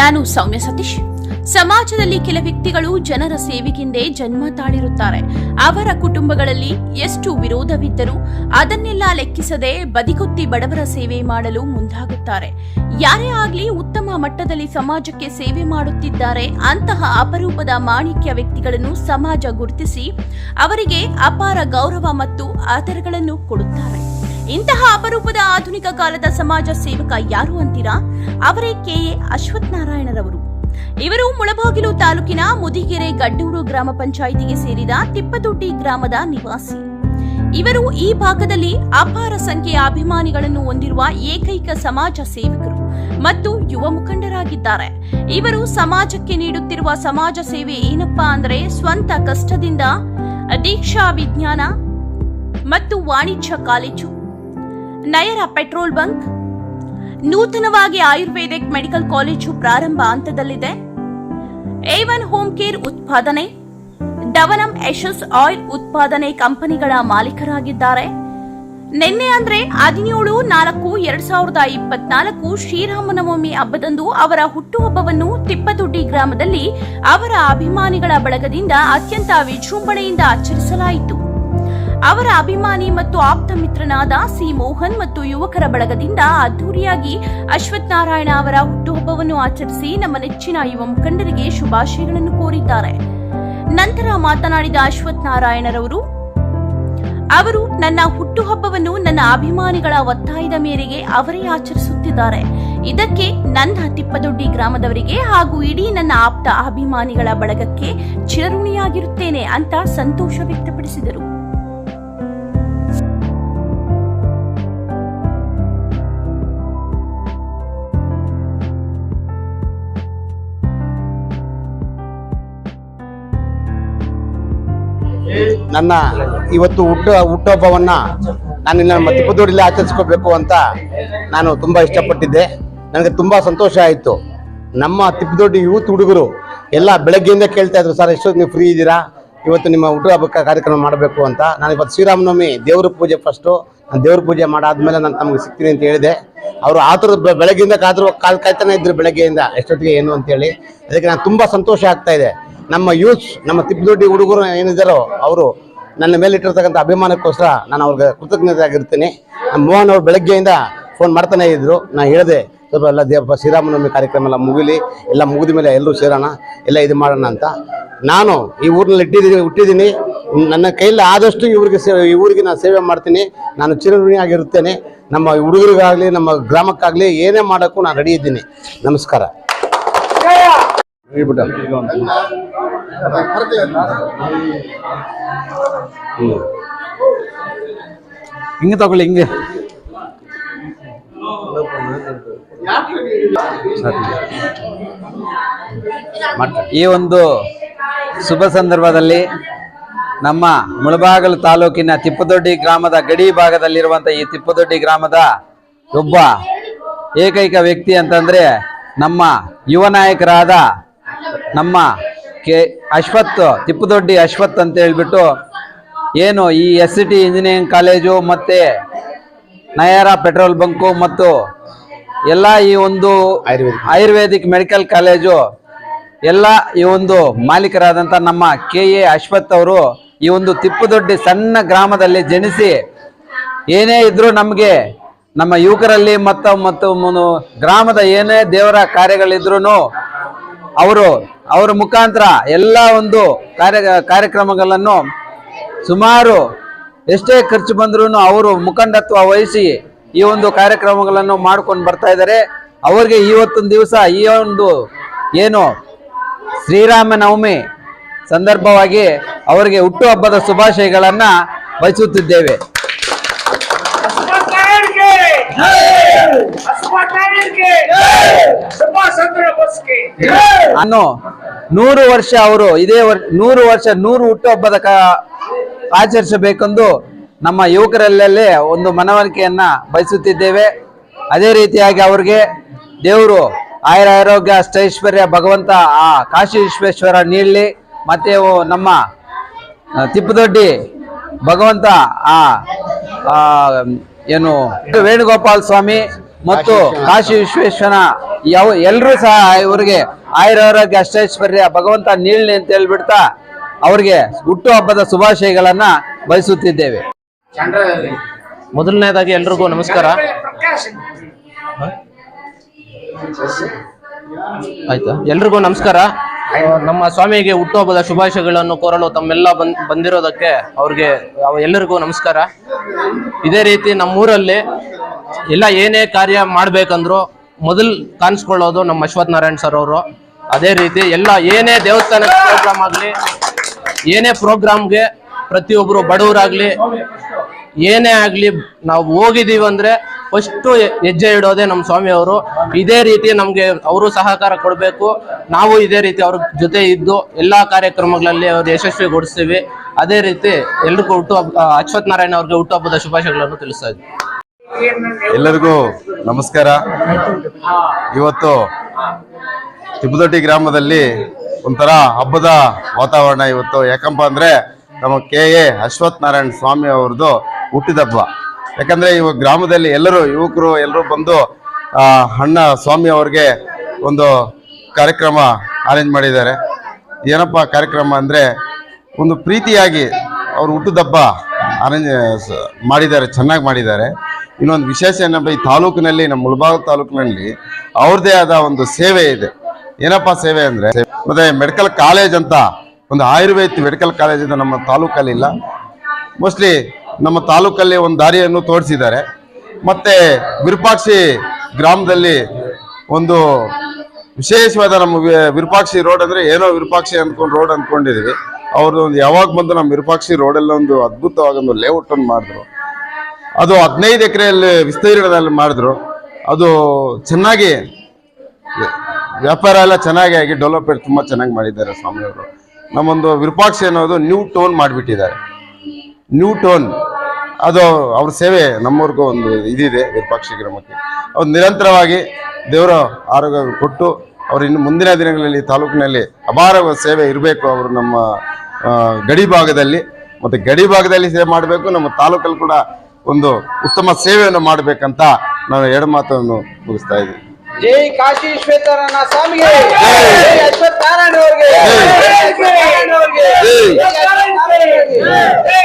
ನಾನು ಸೌಮ್ಯ ಸತೀಶ್ ಸಮಾಜದಲ್ಲಿ ಕೆಲ ವ್ಯಕ್ತಿಗಳು ಜನರ ಸೇವೆಗೆಂದೇ ಜನ್ಮ ತಾಳಿರುತ್ತಾರೆ. ಅವರ ಕುಟುಂಬಗಳಲ್ಲಿ ಎಷ್ಟು ವಿರೋಧವಿದ್ದರೂ ಅದನ್ನೆಲ್ಲ ಲೆಕ್ಕಿಸದೆ ಬದಿಗೊತ್ತಿ ಬಡವರ ಸೇವೆ ಮಾಡಲು ಮುಂದಾಗುತ್ತಾರೆ. ಯಾರೇ ಆಗಲಿ ಉತ್ತಮ ಮಟ್ಟದಲ್ಲಿ ಸಮಾಜಕ್ಕೆ ಸೇವೆ ಮಾಡುತ್ತಿದ್ದಾರೆ ಅಂತಹ ಅಪರೂಪದ ಮಾಣಿಕ್ಯ ವ್ಯಕ್ತಿಗಳನ್ನು ಸಮಾಜ ಗುರುತಿಸಿ ಅವರಿಗೆ ಅಪಾರ ಗೌರವ ಮತ್ತು ಆಧಾರಗಳನ್ನು ಕೊಡುತ್ತಾರೆ. ಇಂತಹ ಅಪರೂಪದ ಆಧುನಿಕ ಕಾಲದ ಸಮಾಜ ಸೇವಕ ಯಾರು ಅಂತೀರಾ? ಅವರೇ ಕೆಎ ಅಶ್ವಥ್ ನಾರಾಯಣರವರು ಇವರು ಮುಳಬಾಗಿಲು ತಾಲೂಕಿನ ಮುದಿಗೆರೆ ಗಡ್ಡೂರು ಗ್ರಾಮ ಪಂಚಾಯಿತಿಗೆ ಸೇರಿದ ತಿಪ್ಪದೊಡ್ಡಿ ಗ್ರಾಮದ ನಿವಾಸಿ. ಇವರು ಈ ಭಾಗದಲ್ಲಿ ಅಪಾರ ಸಂಖ್ಯೆಯ ಅಭಿಮಾನಿಗಳನ್ನು ಹೊಂದಿರುವ ಏಕೈಕ ಸಮಾಜ ಸೇವಕರು ಮತ್ತು ಯುವ ಮುಖಂಡರಾಗಿದ್ದಾರೆ. ಇವರು ಸಮಾಜಕ್ಕೆ ನೀಡುತ್ತಿರುವ ಸಮಾಜ ಸೇವೆ ಏನಪ್ಪಾ ಅಂದರೆ ಸ್ವಂತ ಕಷ್ಟದಿಂದ ದೀಕ್ಷಾ ವಿಜ್ಞಾನ ಮತ್ತು ವಾಣಿಜ್ಯ ಕಾಲೇಜು. ನಯರ ಪೆಟ್ರೋಲ್ ಬಂಕ್ ನೂತನವಾಗಿ ಆಯುರ್ವೇದಿಕ್ ಮೆಡಿಕಲ್ ಕಾಲೇಜು ಪ್ರಾರಂಭ ಹಂತದಲ್ಲಿದೆ. ಏವನ್ ಹೋಮ್ ಕೇರ್ ಉತ್ಪಾದನೆ, ಡವನಂ ಎಶಸ್ ಆಯಿಲ್ ಉತ್ಪಾದನೆ ಕಂಪನಿಗಳ ಮಾಲೀಕರಾಗಿದ್ದಾರೆ. ನಿನ್ನೆ ಅಂದ್ರೆ ಹದಿನೇಳು, ನಾಲ್ಕು, ಎರಡ್ ಸಾವಿರದ ಇಪ್ಪತ್ನಾಲ್ಕು ಶ್ರೀರಾಮನವಮಿ ಹಬ್ಬದಂದು ಅವರ ಹುಟ್ಟುಹಬ್ಬವನ್ನು ತಿಪ್ಪದೊಡ್ಡಿ ಗ್ರಾಮದಲ್ಲಿ ಅವರ ಅಭಿಮಾನಿಗಳ ಬಳಗದಿಂದ ಅತ್ಯಂತ ವಿಜೃಂಭಣೆಯಿಂದ ಆಚರಿಸಲಾಯಿತು. ಅವರ ಅಭಿಮಾನಿ ಮತ್ತು ಆಪ್ತ ಮಿತ್ರನಾದ ಸಿ ಮೋಹನ್ ಮತ್ತು ಯುವಕರ ಬಳಗದಿಂದ ಅದ್ದೂರಿಯಾಗಿ ಅಶ್ವಥ್ ನಾರಾಯಣ ಅವರ ಹುಟ್ಟುಹಬ್ಬವನ್ನು ಆಚರಿಸಿ ನಮ್ಮ ನೆಚ್ಚಿನ ಯುವ ಮುಖಂಡರಿಗೆ ಶುಭಾಶಯಗಳನ್ನು ಕೋರಿದ್ದಾರೆ. ನಂತರ ಮಾತನಾಡಿದ ಅಶ್ವಥ್ ನಾರಾಯಣರವರು, ಅವರು ನನ್ನ ಹುಟ್ಟುಹಬ್ಬವನ್ನು ನನ್ನ ಅಭಿಮಾನಿಗಳ ಒತ್ತಾಯದ ಮೇರೆಗೆ ಅವರೇ ಆಚರಿಸುತ್ತಿದ್ದಾರೆ. ಇದಕ್ಕೆ ನನ್ನ ತಿಪ್ಪದೊಡ್ಡಿ ಗ್ರಾಮದವರಿಗೆ ಹಾಗೂ ಇಡೀ ನನ್ನ ಆಪ್ತ ಅಭಿಮಾನಿಗಳ ಬಳಗಕ್ಕೆ ಚಿರಋಣಿಯಾಗಿರುತ್ತೇನೆ ಅಂತ ಸಂತೋಷ ವ್ಯಕ್ತಪಡಿಸಿದರು. ನನ್ನ ಇವತ್ತು ಹುಟ್ಟು, ಹುಟ್ಟುಹಬ್ಬವನ್ನ ನಾನು ನಮ್ಮ ತಿಪ್ಪದೂರಲ್ಲಿ ಆಚರಿಸ್ಕೋಬೇಕು ಅಂತ ನಾನು ತುಂಬ ಇಷ್ಟಪಟ್ಟಿದ್ದೆ. ನನಗೆ ತುಂಬ ಸಂತೋಷ ಆಯಿತು. ನಮ್ಮ ತಿಪ್ಪದೊಡ್ಡಿ ಯೂತ್ ಹುಡುಗರು ಎಲ್ಲ ಬೆಳಗ್ಗೆಯಿಂದ ಕೇಳ್ತಾ ಇದ್ರು, ಸರ್ ಎಷ್ಟೊತ್ತು ನೀವು ಫ್ರೀ ಇದ್ದೀರಾ? ಇವತ್ತು ನಿಮ್ಮ ಹುಟ್ಟುಹಬ್ಬ ಕಾರ್ಯಕ್ರಮ ಮಾಡಬೇಕು ಅಂತ. ನಾನು ಇವತ್ತು ಶ್ರೀರಾಮನವಮಿ, ದೇವ್ರ ಪೂಜೆ ಫಸ್ಟು ನಾನು ದೇವ್ರ ಪೂಜೆ ಮಾಡಾದ್ಮೇಲೆ ನಾನು ತಮಗೆ ಸಿಗ್ತೀನಿ ಅಂತ ಹೇಳಿದೆ. ಅವರು ಆ ಥರದ ಬೆಳಗ್ಗೆಯಿಂದ ಕಾದ್ರು ಕಾಲು ಕಾಯ್ತಾನೆ ಇದ್ರು, ಬೆಳಗ್ಗೆಯಿಂದ ಎಷ್ಟೊತ್ತಿಗೆ ಏನು ಅಂತೇಳಿ ಅದಕ್ಕೆ ನಾನು ತುಂಬ ಸಂತೋಷ ಆಗ್ತಾ ಇದೆ. ನಮ್ಮ ಯೂತ್ಸ್, ನಮ್ಮ ತಿಪ್ಪದೊಡ್ಡಿ ಹುಡುಗರು ಏನಿದ್ದಾರೋ ಅವರು ನನ್ನ ಮೇಲೆ ಇಟ್ಟಿರ್ತಕ್ಕಂಥ ಅಭಿಮಾನಕ್ಕೋಸ್ಕರ ನಾನು ಅವ್ರಿಗೆ ಕೃತಜ್ಞತೆ ಆಗಿರ್ತೀನಿ ನಮ್ಮ ಮೋಹನ್ ಅವರು ಬೆಳಗ್ಗೆಯಿಂದ ಫೋನ್ ಮಾಡ್ತಾನೆ ಇದ್ರು. ನಾನು ಹೇಳಿದೆ, ಸ್ವಲ್ಪ ಎಲ್ಲ ದೇವ ಶ್ರೀರಾಮನವಮಿ ಕಾರ್ಯಕ್ರಮ ಎಲ್ಲ ಮುಗಿಲಿ, ಎಲ್ಲ ಮುಗಿದ ಮೇಲೆ ಎಲ್ಲರೂ ಸೇರೋಣ, ಎಲ್ಲ ಇದು ಮಾಡೋಣ ಅಂತ. ನಾನು ಈ ಊರಿನಲ್ಲಿ ಇಟ್ಟಿದ್ದೀನಿ, ಹುಟ್ಟಿದ್ದೀನಿ. ನನ್ನ ಕೈಯಲ್ಲಿ ಆದಷ್ಟು ಇವ್ರಿಗೆ ಸೇ, ಈ ಊರಿಗೆ ನಾನು ಸೇವೆ ಮಾಡ್ತೀನಿ. ನಾನು ಚಿರಋಣಿಯಾಗಿರುತ್ತೇನೆ. ನಮ್ಮ ಹುಡುಗರಿಗಾಗಲಿ, ನಮ್ಮ ಗ್ರಾಮಕ್ಕಾಗಲಿ ಏನೇ ಮಾಡೋಕ್ಕೂ ನಾನು ರೆಡಿ ಇದ್ದೀನಿ. ನಮಸ್ಕಾರ. ಹೇಳ್ಬಿಟ್ಟು. ಹಿಂಗೆ ತಗೊಳ್ಳಿ, ಹಿಂಗೆ. ಈ ಒಂದು ಶುಭ ಸಂದರ್ಭದಲ್ಲಿ ನಮ್ಮ ಮುಳಬಾಗಲು ತಾಲೂಕಿನ ತಿಪ್ಪದೊಡ್ಡಿ ಗ್ರಾಮದ ಗಡಿ ಭಾಗದಲ್ಲಿರುವಂತಹ ಈ ತಿಪ್ಪದೊಡ್ಡಿ ಗ್ರಾಮದ ಒಬ್ಬ ಏಕೈಕ ವ್ಯಕ್ತಿ ಅಂತಂದ್ರೆ ನಮ್ಮ ಯುವ ನಾಯಕರಾದ ನಮ್ಮ ಕೆ ಅಶ್ವತ್ ತಿಪ್ಪದೊಡ್ಡಿ ಅಶ್ವತ್ ಅಂತ ಹೇಳ್ಬಿಟ್ಟು ಏನು ಈ S C T engineering college ಮತ್ತು ನಯಾರ ಪೆಟ್ರೋಲ್ ಬಂಕು ಮತ್ತು ಎಲ್ಲ ಈ ಒಂದು ಆಯುರ್ವೇದಿಕ್. ಮೆಡಿಕಲ್ ಕಾಲೇಜು ಎಲ್ಲ ಈ ಒಂದು ಮಾಲೀಕರಾದಂಥ ನಮ್ಮ ಕೆ ಎ ಅಶ್ವಥ್ ಅವರು ಈ ಒಂದು ತಿಪ್ಪುದೊಡ್ಡಿ ಸಣ್ಣ ಗ್ರಾಮದಲ್ಲಿ ಜನಿಸಿ ಏನೇ ಇದ್ರೂ ನಮಗೆ ನಮ್ಮ ಯುವಕರಲ್ಲಿ ಮತ್ತು ಮತ್ತು ಗ್ರಾಮದ ಏನೇ ದೇವರ ಕಾರ್ಯಗಳಿದ್ರೂ ಅವರು, ಅವರ ಮುಖಾಂತರ ಎಲ್ಲ ಒಂದು ಕಾರ್ಯ, ಕಾರ್ಯಕ್ರಮಗಳನ್ನು ಸುಮಾರು ಎಷ್ಟೇ ಖರ್ಚು ಬಂದರೂ ಅವರು ಮುಖಂಡತ್ವ ವಹಿಸಿ ಈ ಒಂದು ಕಾರ್ಯಕ್ರಮಗಳನ್ನು ಮಾಡ್ಕೊಂಡು ಬರ್ತಾ ಇದ್ದಾರೆ. ಅವರಿಗೆ ಇವತ್ತೊಂದು ದಿವಸ ಈ ಒಂದು ಏನು ಶ್ರೀರಾಮನವಮಿ ಸಂದರ್ಭವಾಗಿ ಅವರಿಗೆ ಹುಟ್ಟುಹಬ್ಬದ ಶುಭಾಶಯಗಳನ್ನು ಬಯಸುತ್ತಿದ್ದೇವೆ. ಅನ್ನು ನೂರು ವರ್ಷ ಅವರು ಇದೇ ನೂರು ವರ್ಷ, ನೂರು ಹುಟ್ಟುಹಬ್ಬದ ಆಚರಿಸಬೇಕೆಂದು ನಮ್ಮ ಯುವಕರಲ್ಲೇ ಒಂದು ಮನವರಿಕೆಯನ್ನ ಬಯಸುತ್ತಿದ್ದೇವೆ. ಅದೇ ರೀತಿಯಾಗಿ ಅವ್ರಿಗೆ ದೇವರು ಆಯುರ ಆರೋಗ್ಯ, ಅಷ್ಟೈಶ್ವರ್ಯ, ಭಗವಂತ, ಆ ಕಾಶಿ ವಿಶ್ವೇಶ್ವರ ನೀಡಲಿ. ಮತ್ತೆ ನಮ್ಮ ತಿಪ್ಪದೊಡ್ಡಿ ಭಗವಂತ ಆ ಏನು ವೇಣುಗೋಪಾಲ್ ಸ್ವಾಮಿ ಮತ್ತು ಕಾಶಿ ವಿಶ್ವೇಶ್ವರ ಯಾವ ಎಲ್ಲರೂ ಸಹ ಇವರಿಗೆ ಆಯುರಾರೋಗ್ಯ ಅಷ್ಟೈಶ್ವರ್ಯ ಭಗವಂತ ನೀಳ್ನೆ ಅಂತ ಹೇಳ್ಬಿಡ್ತಾ ಅವ್ರಿಗೆ ಹುಟ್ಟು ಹಬ್ಬದ ಶುಭಾಶಯಗಳನ್ನ ಬಯಸುತ್ತಿದ್ದೇವೆ. ಮೊದಲನೇದಾಗಿ ಎಲ್ರಿಗೂ ನಮಸ್ಕಾರ. ಆಯ್ತಾ? ಎಲ್ರಿಗೂ ನಮಸ್ಕಾರ. ನಮ್ಮ ಸ್ವಾಮಿಗೆ ಹುಟ್ಟುಹಬ್ಬದ ಶುಭಾಶಯಗಳನ್ನು ಕೋರಲು ತಮ್ಮೆಲ್ಲ ಬಂದ್, ಬಂದಿರೋದಕ್ಕೆ ಅವ್ರಿಗೆ ಎಲ್ಲರಿಗೂ ನಮಸ್ಕಾರ. ಇದೇ ರೀತಿ ನಮ್ಮೂರಲ್ಲಿ ಎಲ್ಲ ಏನೇ ಕಾರ್ಯ ಮಾಡ್ಬೇಕಂದ್ರು ಮೊದಲು ಕಾಣಿಸ್ಕೊಳ್ಳೋದು ನಮ್ಮ ಅಶ್ವಥ್ ನಾರಾಯಣ್ ಸರ್ ಅವರು. ಅದೇ ರೀತಿ ಎಲ್ಲ ಏನೇ ದೇವಸ್ಥಾನ ಪ್ರೋಗ್ರಾಮ್ ಆಗಲಿ, ಏನೇ ಪ್ರೋಗ್ರಾಮ್ಗೆ ಪ್ರತಿಯೊಬ್ಬರು ಬಡವರಾಗ್ಲಿ, ಏನೇ ಆಗಲಿ ನಾವು ಹೋಗಿದ್ದೀವಿ ಅಂದ್ರೆ ಫಸ್ಟ್ ಹೆಜ್ಜೆ ಇಡೋದೇ ನಮ್ಮ ಸ್ವಾಮಿ ಅವರು. ಇದೇ ರೀತಿ ನಮಗೆ ಅವರು ಸಹಕಾರ ಕೊಡಬೇಕು. ನಾವು ಇದೇ ರೀತಿ ಅವ್ರ ಜೊತೆ ಇದ್ದು ಎಲ್ಲಾ ಕಾರ್ಯಕ್ರಮಗಳಲ್ಲಿ ಅವ್ರು ಯಶಸ್ವಿಗೊಳಿಸ್ತೀವಿ ಅದೇ ರೀತಿ ಎಲ್ರಿಗೂ ಹುಟ್ಟು ಹಬ್ಬ ಅಶ್ವಥ್ ನಾರಾಯಣ ಅವ್ರಿಗೆ ಹುಟ್ಟುಹಬ್ಬದ ಶುಭಾಶಯಗಳನ್ನು ತಿಳಿಸ್ತಾ ಎಲ್ಲರಿಗೂ ನಮಸ್ಕಾರ. ಇವತ್ತು ತಿಪ್ಪದೊಟ್ಟಿ ಗ್ರಾಮದಲ್ಲಿ ಒಂಥರ ಹಬ್ಬದ ವಾತಾವರಣ ಇವತ್ತು. ಯಾಕಂಪ ಅಂದ್ರೆ ನಮ್ಮ ಕೆ ಎ ಅಶ್ವಥ್ ನಾರಾಯಣ ಸ್ವಾಮಿ ಅವ್ರದ್ದು ಹುಟ್ಟಿದಬ್ಬ ಯಾಕಂದ್ರೆ ಇವ ಗ್ರಾಮದಲ್ಲಿ ಎಲ್ಲರೂ ಯುವಕರು ಎಲ್ಲರೂ ಬಂದು ಅಣ್ಣ ಸ್ವಾಮಿ ಅವ್ರಿಗೆ ಒಂದು ಕಾರ್ಯಕ್ರಮ ಅರೇಂಜ್ ಮಾಡಿದ್ದಾರೆ. ಏನಪ್ಪ ಕಾರ್ಯಕ್ರಮ ಅಂದ್ರೆ ಒಂದು ಪ್ರೀತಿಯಾಗಿ ಅವ್ರು ಹುಟ್ಟುದಬ್ಬ ಅರೇಂಜ್ ಮಾಡಿದ್ದಾರೆ, ಚೆನ್ನಾಗಿ ಮಾಡಿದ್ದಾರೆ. ಇನ್ನೊಂದು ವಿಶೇಷ ಏನಪ್ಪ ಈ ತಾಲೂಕಿನಲ್ಲಿ, ನಮ್ಮ ಮುಳಬಾಗ ತಾಲೂಕಿನಲ್ಲಿ ಅವ್ರದ್ದೇ ಆದ ಒಂದು ಸೇವೆ ಇದೆ. ಏನಪ್ಪ ಸೇವೆ ಅಂದ್ರೆ, ಮತ್ತೆ ಮೆಡಿಕಲ್ ಕಾಲೇಜ್ ಅಂತ ಒಂದು ಆಯುರ್ವೇದ ಮೆಡಿಕಲ್ ಕಾಲೇಜ್ ನಮ್ಮ ತಾಲೂಕಲ್ಲಿ ಇಲ್ಲ. ಮೋಸ್ಟ್ಲಿ ನಮ್ಮ ತಾಲೂಕಲ್ಲಿ ಒಂದು ದಾರಿಯನ್ನು ತೋರಿಸಿದ್ದಾರೆ. ಮತ್ತೆ ವಿರೂಪಾಕ್ಷಿ ಗ್ರಾಮದಲ್ಲಿ ಒಂದು ವಿಶೇಷವಾದ ನಮ್ಮ ವಿರೂಪಾಕ್ಷಿ ರೋಡ್ ಅಂದರೆ ಏನೋ ವಿರೂಪಾಕ್ಷಿ ಅಂದ್ಕೊಂಡು ರೋಡ್ ಅಂದ್ಕೊಂಡಿದ್ವಿ. ಅವ್ರದ್ದು ಒಂದು ಯಾವಾಗ ಬಂದು ನಮ್ಮ ವಿರೂಪಾಕ್ಷಿ ರೋಡಲ್ಲಿ ಒಂದು ಅದ್ಭುತವಾದ ಒಂದು ಲೇಔಟ್ ಅನ್ನು ಮಾಡಿದ್ರು. ಅದು ಹದಿನೈದು ಎಕರೆಯಲ್ಲಿ ವಿಸ್ತೀರ್ಣದಲ್ಲಿ ಮಾಡಿದ್ರು. ಅದು ಚೆನ್ನಾಗಿ ವ್ಯಾಪಾರ ಎಲ್ಲ ಚೆನ್ನಾಗಿ ಆಗಿ ಡೆವಲಪ್ಮೆಂಟ್ ತುಂಬ ಚೆನ್ನಾಗಿ ಮಾಡಿದ್ದಾರೆ ಸ್ವಾಮಿಯವರು. ನಮ್ಮೊಂದು ವಿರೂಪಾಕ್ಷಿ ಅನ್ನೋದು ನ್ಯೂ ಟೋನ್ ಮಾಡಿಬಿಟ್ಟಿದ್ದಾರೆ. ನ್ಯೂ ಟೋನ್ ಅದು ಅವ್ರ ಸೇವೆ ನಮ್ಮವ್ರಿಗೂ ಒಂದು ಇದಿದೆ ವಿರೂಪಾಕ್ಷ ಗ್ರಾಮಕ್ಕೆ. ಅವ್ರು ನಿರಂತರವಾಗಿ ದೇವರ ಆರೋಗ್ಯ ಕೊಟ್ಟು ಅವ್ರು ಇನ್ನು ಮುಂದಿನ ದಿನಗಳಲ್ಲಿ ತಾಲೂಕಿನಲ್ಲಿ ಅಪಾರ ಸೇವೆ ಇರಬೇಕು ಅವರು ನಮ್ಮ ಗಡಿ ಭಾಗದಲ್ಲಿ. ಮತ್ತು ಗಡಿ ಭಾಗದಲ್ಲಿ ಸೇವೆ ಮಾಡಬೇಕು ನಮ್ಮ ತಾಲೂಕಲ್ಲಿ ಕೂಡ ಒಂದು ಉತ್ತಮ ಸೇವೆಯನ್ನು ಮಾಡಬೇಕಂತ ನಾನು ಎರಡು ಮಾತನ್ನು ಮುಗಿಸ್ತಾ ಇದ್ದೀನಿ. ಜೈ ಕಾಶಿ ವಿಶ್ವೇಶ್ವರನ ಸ್ವಾಮಿಗೆ ಜೈ ಅಶ್ವಥ್ ನಾರಾಯಣ ಅವರಿಗೆ ಜೈ.